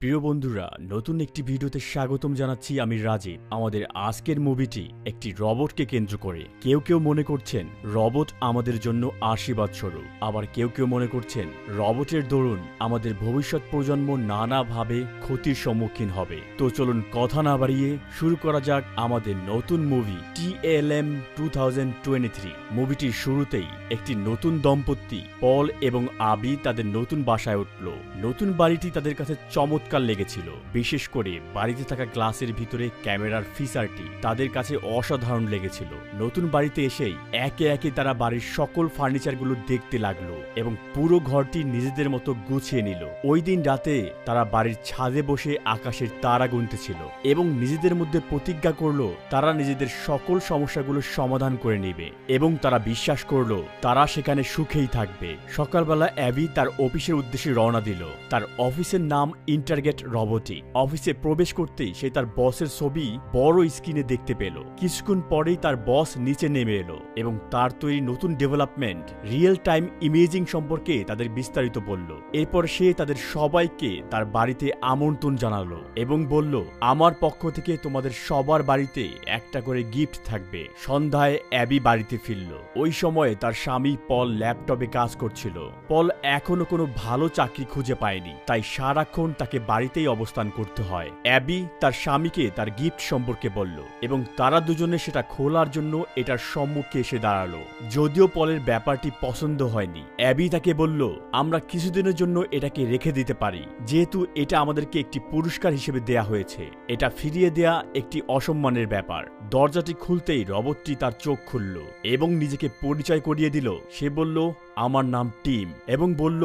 প্রিয় বন্ধুরা, নতুন একটি ভিডিওতে স্বাগতম জানাচ্ছি আমি রাজীব। আমাদের আজকের মুভিটি একটি রবটকে কেন্দ্র করে। কেউ কেউ মনে করছেন, রবট আমাদের জন্য আশীর্বাদ স্বরূপ। আবার কেউ কেউ মনে করছেন, রবটের দরুন আমাদের ভবিষ্যৎ প্রজন্ম নানাভাবে ক্ষতির সম্মুখীন হবে। তো চলুন কথা না বাড়িয়ে শুরু করা যাক আমাদের নতুন movie, T L M two thousand twenty three. মুভিটির শুরুতেই একটি নতুন দম্পতি, পল এবং আবি তাদের নতুন বাসায় উঠল। নতুন বাড়িটি তাদের কাছে চমৎকার লেগেছিল। বিশেষ করে বাড়িতে থাকা গ্লাসের ভিতরে ক্যামেরার ফিচারটি তাদের কাছে অসাধারণ লেগেছিল। নতুন বাড়িতে এসেই একে একে তারা বাড়ির সকল ফার্নিচারগুলো দেখতে লাগল এবং পুরো ঘরটি নিজেদের মতো গুছিয়ে নিল। ওই দিন রাতে তারা বাড়ির ছাদে বসে আকাশের তারা গুনতেছিল এবং নিজেদের মধ্যে প্রতিজ্ঞা করল তারা নিজেদের সকল সমস্যাগুলো সমাধান করে নেবে এবং তারা বিশ্বাস করল তারা সেখানে সুখেই থাকবে। সকালবেলা অ্যাবি তার অফিসের উদ্দেশ্যে রওনা দিল। তার অফিসের নাম ইন্টারগেট রবটি অফিসে প্রবেশ করতেই সে তার বসের ছবি বড় স্ক্রিনে দেখতে পেল। কিছুক্ষণ পরেই তার বস নিচে নেমে এলো এবং তার তৈরি নতুন ডেভেলপমেন্ট রিয়েল টাইম ইমেজিং সম্পর্কে তাদের বিস্তারিত বলল। এরপর সে তাদের সবাইকে তার বাড়িতে আমন্ত্রণ জানালো এবং বলল, আমার পক্ষ থেকে তোমাদের সবার বাড়িতে একটা করে গিফট থাকবে। সন্ধ্যায় অ্যাবি বাড়িতে ফিরল। ওই সময়ে তার স্বামী পল ল্যাপটপে কাজ করছিল। পল এখনও কোনো ভালো চাকরি খুঁজে পায়নি, তাই সারাক্ষণ তাকে বাড়িতেই অবস্থান করতে হয়। অ্যাবি তার স্বামীকে তার গিফট সম্পর্কে বলল এবং তারা দুজনে সেটা খোলার জন্য এটার সম্মুখে এসে দাঁড়াল। যদিও পলের ব্যাপারটি পছন্দ হয়নি, অ্যাবি তাকে বলল, আমরা কিছুদিনের জন্য এটাকে রেখে দিতে পারি। যেহেতু এটা আমাদেরকে একটি পুরস্কার হিসেবে দেয়া হয়েছে, এটা ফিরিয়ে দেয়া একটি অসম্মানের ব্যাপার। দরজাটি খুলতেই রবটটি তার চোখ খুলল এবং নিজেকে পরিচয় করিয়ে দিল। সে বলল আমার নাম টিম এবং বলল,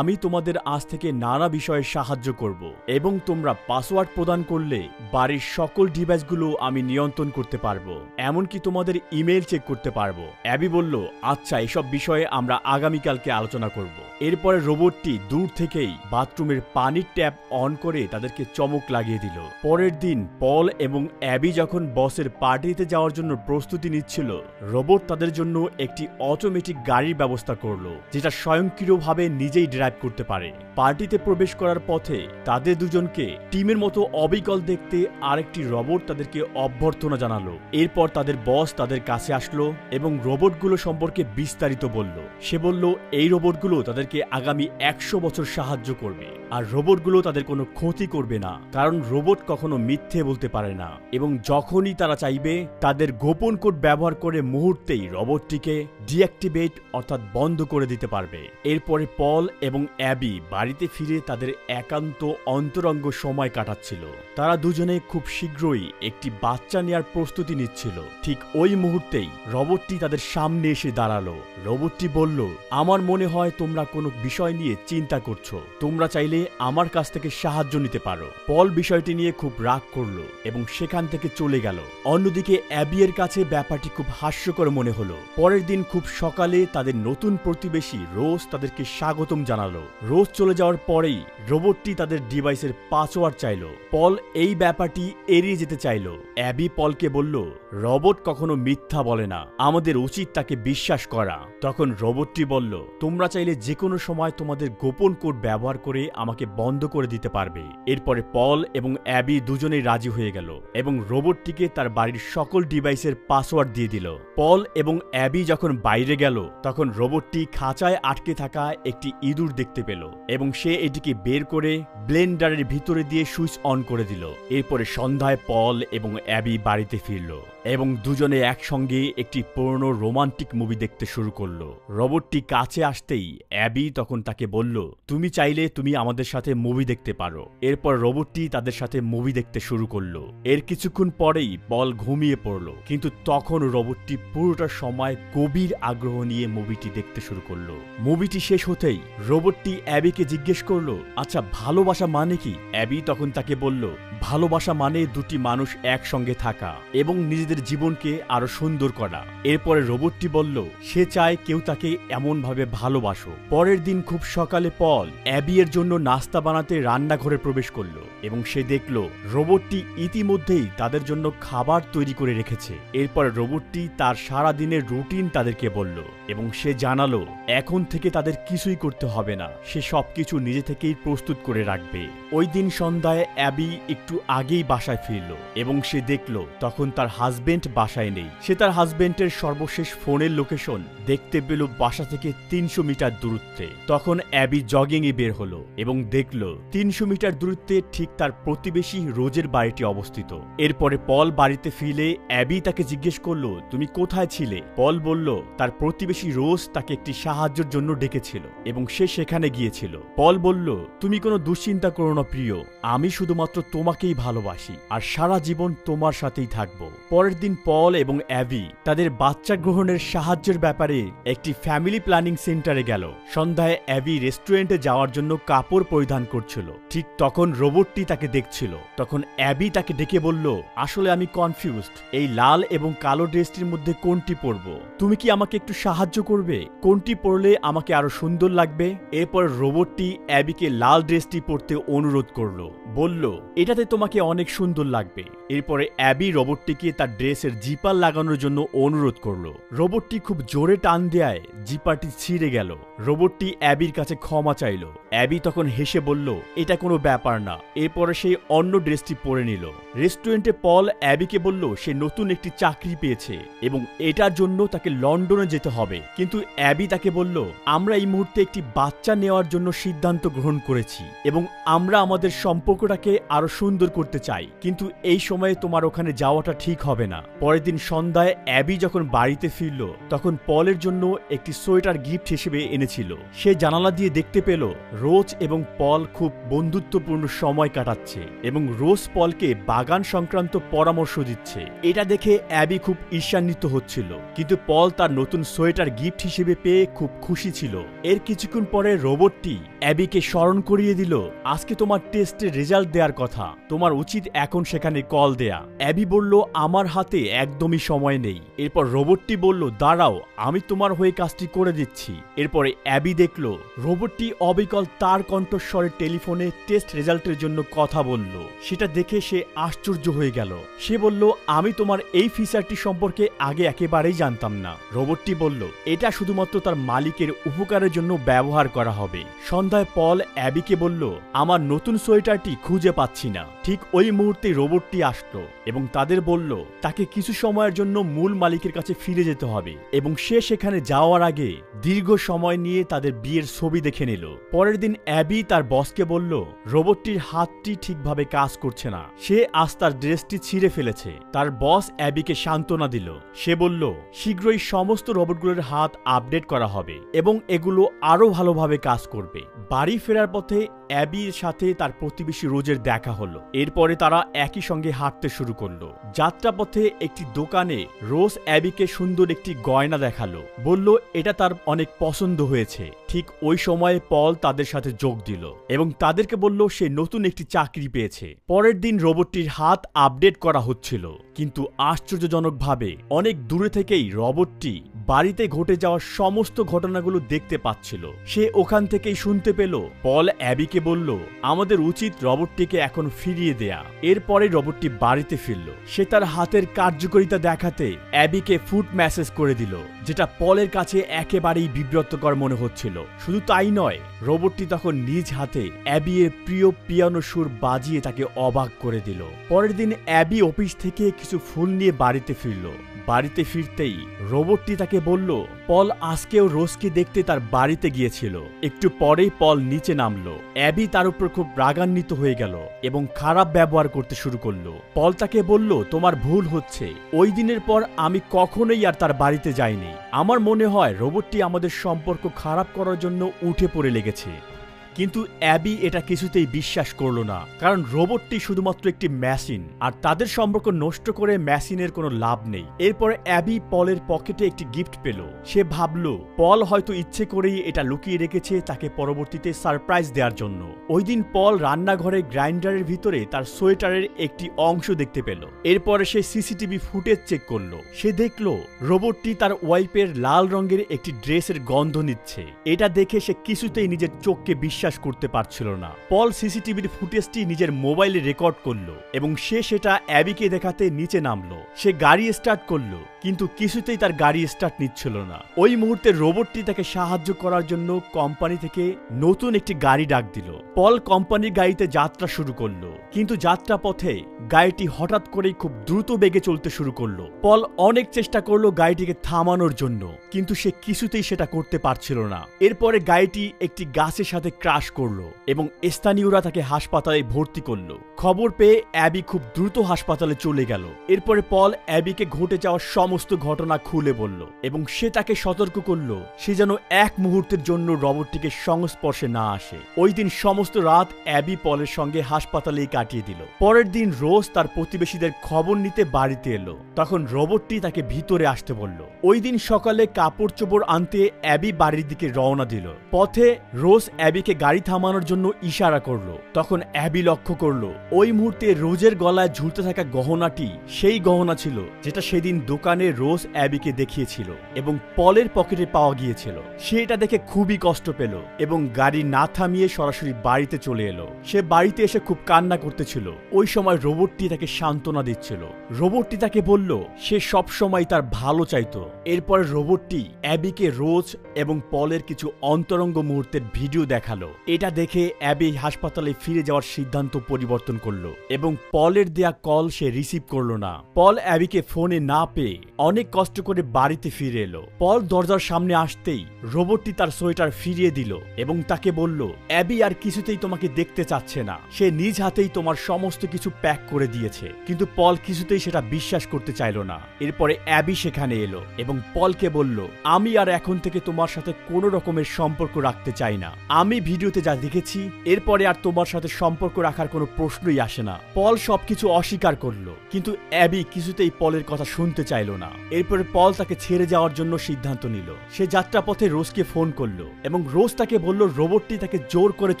আমি তোমাদের আজ থেকে নানা বিষয়ে সাহায্য করব এবং তোমরা পাসওয়ার্ড প্রদান করলে বাড়ির সকল ডিভাইসগুলো আমি নিয়ন্ত্রণ করতে পারব, এমনকি তোমাদের ইমেল চেক করতে পারব। অ্যাবি বলল আচ্ছা এসব বিষয়ে আমরা আগামীকালকে আলোচনা করব। এরপরে রোবটটি দূর থেকেই বাথরুমের পানির ট্যাপ অন করে তাদেরকে চমক লাগিয়ে দিল। পরের দিন, পল এবং অ্যাবি যখন বসের পার্টিতে যাওয়ার জন্য প্রস্তুতি নিচ্ছিল, রোবট তাদের জন্য একটি অটোমেটিক গাড়ির ব্যবস্থা করল। যেটা স্বয়ংক্রিয়ভাবে নিজেই ড্রাইভ করতে পারে। পার্টিতে প্রবেশ করার পথে তাদের দুজনকে টিমের মতো অবিকল দেখতে আরেকটি রোবট তাদেরকে অভ্যর্থনা জানালো। এরপর তাদের বস তাদের কাছে আসলো এবং রোবটগুলো সম্পর্কে বিস্তারিত বলল। সে বলল, এই রোবটগুলো তাদেরকে আগামী একশো বছর সাহায্য করবে। আর রোবটগুলো তাদের কোনো ক্ষতি করবে না, কারণ রোবট কখনো মিথ্যে বলতে পারে না। এবং যখনই তারা চাইবে, তাদের গোপন কোড ব্যবহার করে মুহূর্তেই রোবটটিকে ডিঅ্যাক্টিভেট অর্থাৎ বন্ধ করে দিতে পারবে। এরপরে পল এবং অ্যাবি বাড়িতে ফিরে তাদের একান্ত অন্তরঙ্গ সময় কাটাচ্ছিল। তারা দুজনে খুব শীঘ্রই একটি বাচ্চা নেওয়ার প্রস্তুতি নিচ্ছিল। ঠিক ওই মুহূর্তেই রোবটটি তাদের সামনে এসে দাঁড়াল। রোবটটি বলল, আমার মনে হয় তোমরা কোনো বিষয় নিয়ে চিন্তা করছ। তোমরা চাইলে আমার কাছ থেকে সাহায্য নিতে পারো। পল বিষয়টি নিয়ে খুব রাগ করল এবং সেখান থেকে চলে গেল। অন্যদিকে অ্যাবিয়ের কাছে ব্যাপারটি খুব হাস্যকর মনে হলো। পরের দিন খুব সকালে তাদের নতুন প্রতিবেশী রোজ তাদেরকে স্বাগতম জানালো। রোজ চলে যাওয়ার পরেই রোবটটি তাদের ডিভাইসের পাসওয়ার্ড চাইল। পল এই ব্যাপারটি এড়িয়ে যেতে চাইল। অ্যাবি পলকে বলল রোবট কখনো মিথ্যা বলে না। আমাদের উচিত তাকে বিশ্বাস করা। তখন রোবটটি বলল, তোমরা চাইলে যে কোনো সময় তোমাদের গোপন কোড ব্যবহার করে আমাকে বন্ধ করে দিতে পারবে। এরপরে পল এবং অ্যাবি দুজনেই রাজি হয়ে গেল এবং রোবটটিকে তার বাড়ির সকল ডিভাইসের পাসওয়ার্ড দিয়ে দিল। পল এবং অ্যাবি যখন বাইরে গেল, তখন রোবটটি খাঁচায় আটকে থাকা একটি ইঁদুর দেখতে পেল এবং সে এটিকে বের করে ব্লেন্ডারের ভিতরে দিয়ে সুইচ অন করে দিল। এরপরে সন্ধ্যায় পল এবং অ্যাবি বাড়িতে ফিরল। এবং দুজনে একসঙ্গে একটি পুরনো রোমান্টিক মুভি দেখতে শুরু করল। রোবটটি কাছে আসতেই অ্যাবি তখন তাকে বলল, তুমি চাইলে তুমি আমাদের সাথে মুভি দেখতে পারো। এরপর রোবটটি তাদের সাথে মুভি দেখতে শুরু করল। এর কিছুক্ষণ পরেই বল ঘুমিয়ে পড়ল, কিন্তু তখন রোবটটি পুরোটা সময় গভীর আগ্রহ নিয়ে মুভিটি দেখতে শুরু করল। মুভিটি শেষ হতেই রোবটটি অ্যাবিকে জিজ্ঞেস করল আচ্ছা ভালোবাসা মানে কি? অ্যাবি তখন তাকে বলল, ভালোবাসা মানে দুটি মানুষ একসঙ্গে থাকা এবং নিজেদের আমাদের জীবনকে আরও সুন্দর করা। এরপরে রোবটটি বলল, সে চায় কেউ তাকে এমনভাবে ভালোবাসো। পরের দিন খুব সকালে পল অ্যাবি এর জন্য নাস্তা বানাতে রান্নাঘরে প্রবেশ করল এবং সে দেখল, রোবটটি ইতিমধ্যেই তাদের জন্য খাবার তৈরি করে রেখেছে। এরপর রোবটটি তার সারা দিনের রুটিন তাদেরকে বলল এবং সে জানালো, এখন থেকে তাদের কিছুই করতে হবে না। সে সবকিছু নিজে থেকেই প্রস্তুত করে রাখবে। ওই দিন সন্ধ্যায় অ্যাবি একটু আগেই বাসায় ফিরল এবং সে দেখল, তখন তার হাজবেন্ড বাসায় নেই। সে তার হাজবেন্ডের সর্বশেষ ফোনের লোকেশন দেখতে পেল বাসা থেকে তিনশো মিটার দূরত্বে। তখন অ্যাবি জগিংয়ে বের হলো এবং দেখল তিনশো মিটার দূরত্বে ঠিক তার প্রতিবেশী রোজের বাড়িটি অবস্থিত। এরপরে পল বাড়িতে ফিরে অ্যাবি তাকে জিজ্ঞেস করল, তুমি কোথায় ছিলে? পল বলল, তার প্রতিবেশী রোজ তাকে একটি সাহায্যের জন্য ডেকেছিল এবং সে সেখানে গিয়েছিল। পল বলল, তুমি কোনো দুশ্চিন্তা করো না প্রিয়। আমি শুধুমাত্র তোমাকেই ভালোবাসি আর সারা জীবন তোমার সাথেই থাকব। পরের দিন পল এবং অ্যাবি তাদের বাচ্চা গ্রহণের সাহায্যের ব্যাপারে একটি ফ্যামিলি প্ল্যানিং সেন্টারে গেল। সন্ধ্যায় অ্যাবি রেস্টুরেন্টে যাওয়ার জন্য কাপড় পরিধান করছিল। ঠিক তখন রোবটটি তাকে দেখছিল। তখন অ্যাবি তাকে ডেকে বলল, আসলে আমি কনফিউজড এই লাল এবং কালো ড্রেসটির মধ্যে কোনটি পরব? তুমি কি আমাকে একটু সাহায্য করবে? কোনটি পরলে আমাকে আরও সুন্দর লাগবে? এরপর রোবটটি অ্যাবিকে লাল ড্রেসটি পরতে অনুরোধ করল। বলল, এটাতে তোমাকে অনেক সুন্দর লাগবে। এরপরে অ্যাবি রোবটটিকে তার ড্রেসের জিপার লাগানোর জন্য অনুরোধ করল। রোবটটি খুব জোরে টান দেয় জিপারটি ছিঁড়ে গেল। রোবটটি অ্যাবির কাছে ক্ষমা চাইল। অ্যাবি তখন হেসে বলল, এটা কোনো ব্যাপার না। এরপরে সেই অন্য ড্রেসটি পরে নিল। রেস্টুরেন্টে পল অ্যাবিকে বলল, সে নতুন একটি চাকরি পেয়েছে এবং এটার জন্য তাকে লন্ডনে যেতে হবে। কিন্তু অ্যাবি তাকে বলল, আমরা এই মুহূর্তে একটি বাচ্চা নেওয়ার জন্য সিদ্ধান্ত গ্রহণ করেছি এবং আমরা আমাদের সম্পর্কটাকে আরও সুন্দর করতে চাই। কিন্তু এই সময়ে তোমার ওখানে যাওয়াটা ঠিক হবে না। পরের দিন সন্ধ্যায় অ্যাবি যখন বাড়িতে ফিরল, তখন পলের জন্য একটি সোয়েটার গিফট হিসেবে এনেছিল। সে জানালা দিয়ে দেখতে পেল, রোজ এবং পল খুব বন্ধুত্বপূর্ণ সময় কাটাচ্ছে এবং রোজ পলকে বাগান সংক্রান্ত পরামর্শ দিচ্ছে। এটা দেখে অ্যাবি খুব ঈর্ষান্বিত হচ্ছিল, কিন্তু পল তার নতুন সোয়েটার গিফট হিসেবে পেয়ে খুব খুশি ছিল। এর কিছুক্ষণ পরে রোবটটি অ্যাবিকে স্মরণ করিয়ে দিল, আজকে তোমার টেস্টের রেজাল্ট দেওয়ার কথা। তোমার উচিত এখন সেখানে কল দেয়া। অ্যাবি বলল, আমার হাতে একদমই সময় নেই। এরপর রোবটটি বলল, দাঁড়াও, আমি তোমার হয়ে কাজটি করে দিচ্ছি। এরপরে অ্যাবি দেখল, রোবটটি অবিকল তার কণ্ঠস্বরের টেলিফোনে টেস্ট রেজাল্টের জন্য কথা বলল। সেটা দেখে সে আশ্চর্য হয়ে গেল। সে বলল, আমি তোমার এই ফিচারটি সম্পর্কে আগে একেবারেই জানতাম না। রোবটটি বলল, এটা শুধুমাত্র তার মালিকের উপকারের জন্য ব্যবহার করা হবে। সন্ধ্যায় পল অ্যাবিকে বলল, আমার নতুন সোয়েটারটি খুঁজে পাচ্ছি না। ঠিক ওই মুহূর্তে রোবটটি আসলো এবং তাদের বলল তাকে কিছু সময়ের জন্য মূল মালিকের কাছে ফিরে যেতে হবে এবং সে সেখানে যাওয়ার আগে দীর্ঘ সময় নিয়ে তাদের বিয়ের ছবি দেখে নিল। পরের দিন অ্যাবি তার বসকে বলল, রোবটটির হাতটি ঠিকভাবে কাজ করছে না। সে আজ তার ড্রেসটি ছিঁড়ে ফেলেছে। তার বস অ্যাবিকে সান্ত্বনা দিল। সে বলল, শীঘ্রই সমস্ত রোবটগুলোর হাত আপডেট করা হবে এবং এগুলো আরও ভালোভাবে কাজ করবে। বাড়ি ফেরার পথে অ্যাবির সাথে তার প্রতিবেশী রোজের দেখা হলো। এরপরে তারা একই সঙ্গে হাঁটতে শুরু করল। যাত্রাপথে একটি দোকানে রোজ অ্যাবিকে সুন্দর একটি গয়না দেখাল। বলল, এটা তার অনেক পছন্দ হয়েছে। ঠিক ওই সময়ে পল তাদের সাথে যোগ দিল এবং তাদেরকে বলল, সে নতুন একটি চাকরি পেয়েছে। পরের দিন রোবটটির হাত আপডেট করা হচ্ছিল। কিন্তু আশ্চর্যজনকভাবে অনেক দূরে থেকেই রোবটটি বাড়িতে ঘটে যাওয়া সমস্ত ঘটনাগুলো দেখতে পাচ্ছিল। সে ওখান থেকেই শুনতে পেল। পল অ্যাবিকে বলল, আমাদের উচিত রবটটিকে এখন ফিরিয়ে দেয়া। এরপরে রবটটি বাড়িতে ফিরল। সে তার হাতের কার্যকারিতা দেখাতে অ্যাবিকে ফুট ম্যাসেজ করে দিল, যেটা পলের কাছে একেবারেই বিব্রতকর মনে হচ্ছিল। শুধু তাই নয়, রোবটটি তখন নিজ হাতে অ্যাবি এর প্রিয় পিয়ানো সুর বাজিয়ে তাকে অবাক করে দিল। পরের দিন অ্যাবি অফিস থেকে কিছু ফুল নিয়ে বাড়িতে ফিরল। বাড়িতে ফিরতেই রোবটটি তাকে বলল, পল আজকেও রোজকে দেখতে তার বাড়িতে গিয়েছিল। একটু পরেই পল নিচে নামলো। অ্যাবি তার উপর খুব রাগান্বিত হয়ে গেল এবং খারাপ ব্যবহার করতে শুরু করল। পল তাকে বলল, তোমার ভুল হচ্ছে। ওই দিনের পর আমি কখনোই আর তার বাড়িতে যাইনি। আমার মনে হয় রোবটটি আমাদের সম্পর্ক খারাপ করার জন্য উঠে পড়ে লেগেছে। কিন্তু অ্যাবি এটা কিছুতেই বিশ্বাস করল না, কারণ রোবটটি শুধুমাত্র একটি মেশিন, আর তাদের সম্পর্ক নষ্ট করে মেশিনের কোনো লাভ নেই। এরপর অ্যাবি পলের পকেটে একটি গিফট পেল। সে ভাবল, পল হয়তো ইচ্ছে করেই এটা লুকিয়ে রেখেছে তাকে পরবর্তীতে সারপ্রাইজ দেওয়ার জন্য। ওই দিন পল রান্নাঘরে গ্রাইন্ডারের ভিতরে তার সোয়েটারের একটি অংশ দেখতে পেল। এরপরে সে সিসিটিভি ফুটেজ চেক করল। সে দেখল, রোবটটি তার ওয়াইপের লাল রঙের একটি ড্রেসের গন্ধ নিচ্ছে। এটা দেখে সে কিছুতেই নিজের চোখকে বিশ্বাস করতে পারছিল না। পল সিসিটিভির ফুটেজটি নিজের মোবাইলে রেকর্ড করল এবং সে সেটা অ্যাবিকে দেখাতে নিচে নামলো। সে গাড়ি স্টার্ট করল, কিন্তু কিছুতেই তার গাড়ি স্টার্ট নিচ্ছিল না। ওই মুহূর্তে রোবটটি তাকে সাহায্য করার জন্য কোম্পানি থেকে নতুন একটি গাড়ি ডাক দিল। পল কোম্পানির গাড়িতে যাত্রা শুরু করল, কিন্তু যাত্রা পথে গাড়িটি হঠাৎ করেই খুব দ্রুত বেগে চলতে শুরু করল। পল অনেক চেষ্টা করল গাড়িটিকে থামানোর জন্য, কিন্তু সে কিছুতেই সেটা করতে পারছিল না। এরপরে গাড়িটি একটি গাছের সাথে ক্রাশ করল এবং স্থানীয়রা তাকে হাসপাতালে ভর্তি করল। খবর পেয়ে অ্যাবি খুব দ্রুত হাসপাতালে চলে গেল। এরপরে পল অ্যাবিকে ঘটে যাওয়া সমস্ত ঘটনা খুলে বলল এবং সে তাকে সতর্ক করল, সে যেন এক মুহূর্তের জন্য রবটটিকে সংস্পর্শে না আসে। ওই দিন সমস্ত রাত অ্যাবি পলের সঙ্গে হাসপাতালেই কাটিয়ে দিল। পরের দিন রোজ তার প্রতিবেশীদের খবর নিতে বাড়িতে এলো। তখন রোবটটি তাকে ভিতরে আসতে বলল। ওই দিন সকালে কাপড় চোপড় আনতে অ্যাবি বাড়ির দিকে রওনা দিল। পথে রোজ অ্যাবিকে গাড়ি থামানোর জন্য ইশারা করল, তখন অ্যাবি লক্ষ্য করল, ওই মুহূর্তে রোজের গলায় ঝুলতে থাকা গহনাটি সেই গহনা ছিল, যেটা সেদিন দোকানে রোজ অ্যাবিকে দেখিয়েছিল এবং পলের পকেটে পাওয়া গিয়েছিল। সে এটা দেখে খুবই কষ্ট পেল এবং গাড়ি না থামিয়ে সরাসরি বাড়িতে চলে এলো। সে বাড়িতে এসে খুব কান্না করতেছিল। ওই সময় রোবটটি তাকে সান্ত্বনা দিচ্ছিল। রোবটটি তাকে বলল, সে সব সময় তার ভালো চাইতো। এরপর রোবটটি অ্যাবিকে রোজ এবং পলের কিছু অন্তরঙ্গ মুহূর্তের ভিডিও দেখাল। এটা দেখে অ্যাবি হাসপাতালে ফিরে যাওয়ার সিদ্ধান্ত পরিবর্তন করল এবং পলের দেয়া কল সে রিসিভ করল না। পল অ্যাবিকে ফোনে না পেয়ে অনেক কষ্ট করে বাড়িতে ফিরে এলো। পল দরজার সামনে আসতেই রোবটটি তার সোয়েটার ফিরিয়ে দিল এবং তাকে বলল, অ্যাবি আর কিছুতেই তোমাকে দেখতে চাচ্ছে না। সে নিজ হাতেই তোমার সমস্ত কিছু প্যাক করে দিয়েছে। কিন্তু পল কিছুতেই সেটা বিশ্বাস করতে চাইল না। এরপরে অ্যাবি সেখানে এলো এবং পলকে বলল, আমি আর এখন থেকে তোমার সাথে কোনো রকমের সম্পর্ক রাখতে চাই না। আমি ভিডিওতে যা দেখেছি, এরপরে আর তোমার সাথে সম্পর্ক রাখার কোনো প্রশ্নই আসে না। পল সবকিছু অস্বীকার করল, কিন্তু অ্যাবি কিছুতেই পলের কথা শুনতে চাইল না। এরপরে পল তাকে ছেড়ে যাওয়ার জন্য সিদ্ধান্ত নিল। সে যাত্রাপথে রোজকে ফোন করল এবং রোজ তাকে বলল রোবটটি তাকে জোর করে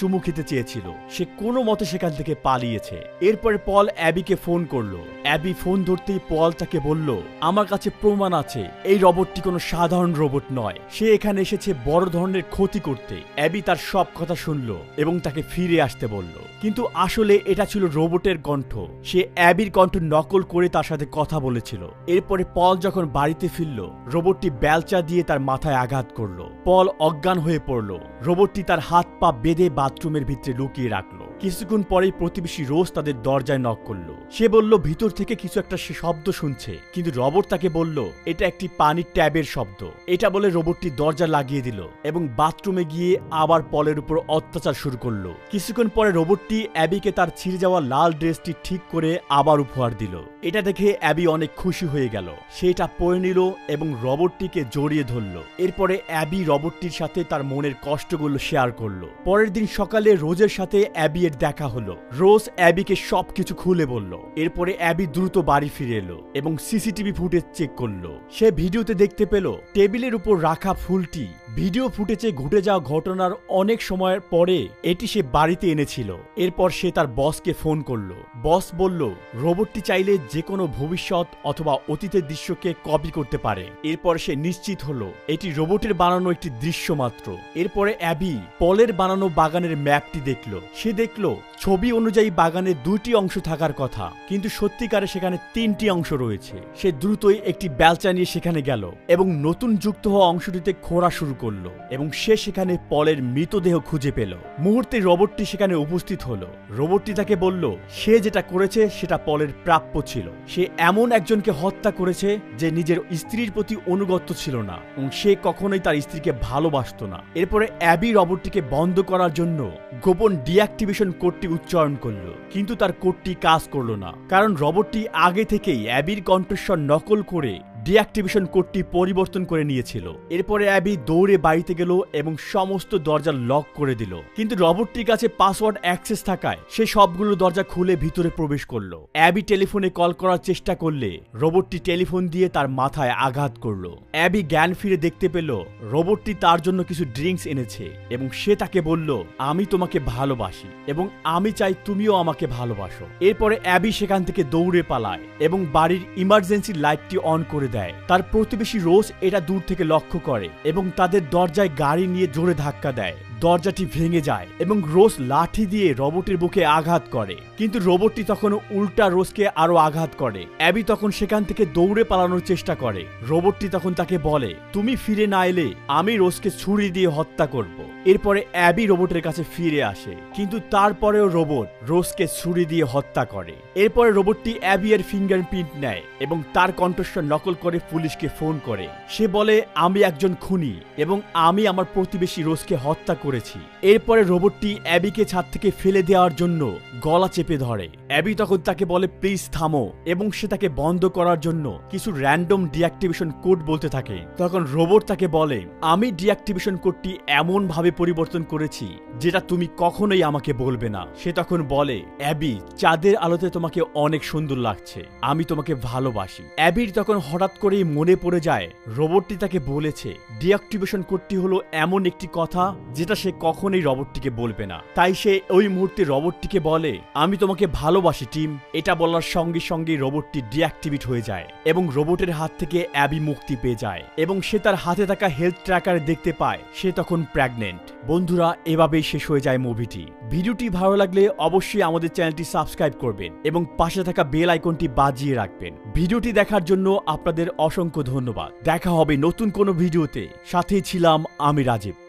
চুমু খেতে চেয়েছিল। সে কোনো মতে সেখান থেকে পালিয়েছে। এরপরে পল অ্যাবিকে ফোন করল। অ্যাবি ফোন ধরতেই পল তাকে বলল, আমার কাছে প্রমাণ আছে, এই রোবটটি কোনো সাধারণ রোবট নয়। সে এখানে এসেছে বড় ধরনের ক্ষতি করতে। অ্যাবি তার সব শুনল এবং তাকে ফিরে আসতে বলল। কিন্তু আসলে এটা ছিল রোবটের কণ্ঠ। সে অ্যাবির কণ্ঠ নকল করে তার সাথে কথা বলেছিল। এরপরে পল যখন বাড়িতে ফিরল, রোবটটি বেলচা দিয়ে তার মাথায় আঘাত করল। পল অজ্ঞান হয়ে পড়ল। রোবটটি তার হাত পা বেঁধে বাথরুমের ভিতরে লুকিয়ে রাখল। কিছুক্ষণ পরেই প্রতিবেশী রোজ তাদের দরজায় নক করল। সে বলল, ভিতর থেকে কিছু একটা সে শব্দ শুনছে। কিন্তু রোবট তাকে বলল, এটা একটি পানির ট্যাবের শব্দ। এটা বলে রোবটটি দরজা লাগিয়ে দিল এবং বাথরুমে গিয়ে আবার পলের উপর অত্যাচার শুরু করল। কিছুক্ষণ পরে রোবটটি অ্যাবিকে তার ছিঁড়ে যাওয়া লাল ড্রেসটি ঠিক করে আবার উপহার দিল। এটা দেখে অ্যাবি অনেক খুশি হয়ে গেল। সে এটা পরে নিল এবং রবটটিকে জড়িয়ে ধরল। এরপরে অ্যাবি রবটটির সাথে তার মনের কষ্টগুলো শেয়ার করল। পরের দিন সকালে রোজের সাথে অ্যাবি এর দেখা হলো। রোজ অ্যাবিকে সবকিছু খুলে বলল। এরপরে অ্যাবি দ্রুত বাড়ি ফিরে এলো এবং সিসিটিভি ফুটেজ চেক করল। সে ভিডিওতে দেখতে পেল, টেবিলের উপর রাখা ফুলটি ভিডিও ফুটেজে ঘটে যাওয়া ঘটনার অনেক সময়ের পরে এটি সে বাড়িতে এনেছিল। এরপর সে তার বসকে ফোন করল। বস বলল, রোবটটি চাইলে যে কোনো ভবিষ্যৎ অথবা অতীতের দৃশ্যকে কপি করতে পারে। এরপর সে নিশ্চিত হলো, এটি রোবটের বানানো একটি দৃশ্য মাত্র। এরপরে অ্যাবি পলের বানানো বাগানের ম্যাপটি দেখল। সে দেখল, ছবি অনুযায়ী বাগানে দুটি অংশ থাকার কথা, কিন্তু সত্যিকারে সেখানে তিনটি অংশ রয়েছে। সে দ্রুতই একটি বেলচা নিয়ে সেখানে গেল এবং নতুন যুক্ত হওয়া অংশটিতে খোঁড়া শুরু করল এবং সে সেখানে পলের মৃতদেহ খুঁজে পেল। মুহূর্তে রোবটটি সেখানে উপস্থিত হলো। রোবটটি তাকে বলল, সে যেটা করেছে, সেটা পলের প্রাপ্য ছিল। সে এমন একজনকে হত্যা করেছে যে নিজের স্ত্রীর প্রতি অনুগত্য ছিল না এবং সে কখনোই তার স্ত্রীকে ভালোবাসতো না। এরপরে অ্যাবি রোবটটিকে বন্ধ করার জন্য গোপন ডিঅ্যাক্টিভেশন কোডটি উচ্চারণ করল। কিন্তু তার কোডটি কাজ করল না। কারণ রোবটটি আগে থেকেই অ্যাবির কণ্ঠস্বর নকল করে ডিঅ্যাক্টিভেশন কোডটি পরিবর্তন করে নিয়েছিল। এরপরে অ্যাবি দৌড়ে বাড়িতে গেল এবং সমস্ত দরজা লক করে দিল। কিন্তু রবটটির কাছে পাসওয়ার্ড অ্যাক্সেস থাকায় সে সবগুলো দরজা খুলে ভিতরে প্রবেশ করল। অ্যাবি টেলিফোনে কল করার চেষ্টা করলে রোবটটি টেলিফোন দিয়ে তার মাথায় আঘাত করল। অ্যাবি জ্ঞান ফিরে দেখতে পেল, রোবটটি তার জন্য কিছু ড্রিঙ্কস এনেছে এবং সে তাকে বলল, আমি তোমাকে ভালোবাসি এবং আমি চাই তুমিও আমাকে ভালোবাসো। এরপরে অ্যাবি সেখান থেকে দৌড়ে পালায় এবং বাড়ির ইমার্জেন্সি লাইটটি অন করে দেয়। তার প্রতিবেশী রোজ এটা দূর থেকে লক্ষ্য করে এবং তাদের দরজায় গাড়ি নিয়ে জোরে ধাক্কা দেয়। দরজাটি ভেঙে যায় এবং রোজ লাঠি দিয়ে রোবটের বুকে আঘাত করে। কিন্তু রোবটটি তখন উল্টা রোজকে আরও আঘাত করে। অ্যাবি তখন সেখান থেকে দৌড়ে পালানোর চেষ্টা করে। রোবটটি তখন তাকে বলে, তুমি ফিরে না এলে আমি রোজকে ছুরি দিয়ে হত্যা করব। এরপরে অ্যাবি রোবটের কাছে ফিরে আসে। কিন্তু তারপরেও রোবট রোজকে ছুরি দিয়ে হত্যা করে। এরপরে রোবটটি অ্যাবি এর ফিঙ্গারপ্রিন্ট নেয় এবং তার কণ্ঠস্বর নকল করে পুলিশকে ফোন করে। সে বলে, আমি একজন খুনি এবং আমি আমার প্রতিবেশী রোজকে হত্যা করেছি। এরপরে রোবটটি অ্যাবিকে ছাদ থেকে ফেলে দেওয়ার জন্য গলা চেপে ধরে। অ্যাবি তখন তাকে বলে, প্লিজ থামো। এবং সে তাকে বন্ধ করার জন্য কিছু র্যান্ডম ডিঅ্যাক্টিভেশন কোড বলতে থাকে। তখন রোবট তাকে বলে, আমি ডিঅ্যাক্টিভেশন কোডটি এমন ভাবে পরিবর্তন করেছি, যেটা তুমি কখনোই আমাকে বলবে না। সে তখন বলে, অ্যাবি, চাঁদের আলোতে তোমাকে অনেক সুন্দর লাগছে। আমি তোমাকে ভালোবাসি। অ্যাবির তখন হঠাৎ করেই মনে পড়ে যায়, রোবটটি তাকে বলেছে, ডিঅ্যাক্টিভেশন কোডটি হলো এমন একটি কথা, যেটা সে কখনোই রবটটিকে বলবে না। তাই সে ওই মুহূর্তে রবটটিকে বলে, আমি তোমাকে ভালোবাসি, টিম। এটা বলার সঙ্গে সঙ্গে রোবটটি ডিঅ্যাক্টিভেট হয়ে যায় এবং রোবটের হাত থেকে অ্যাবি মুক্তি পেয়ে যায় এবং সে তার হাতে থাকা হেলথ ট্র্যাকার দেখতে পায়, সে তখন প্রেগনেন্ট। বন্ধুরা, এভাবেই শেষ হয়ে যায় মুভিটি। ভিডিওটি ভালো লাগলে অবশ্যই আমাদের চ্যানেলটি সাবস্ক্রাইব করবেন এবং পাশে থাকা বেল আইকনটি বাজিয়ে রাখবেন। ভিডিওটি দেখার জন্য আপনাদের অসংখ্য ধন্যবাদ। দেখা হবে নতুন কোনো ভিডিওতে। সাথেই ছিলাম আমি রাজীব।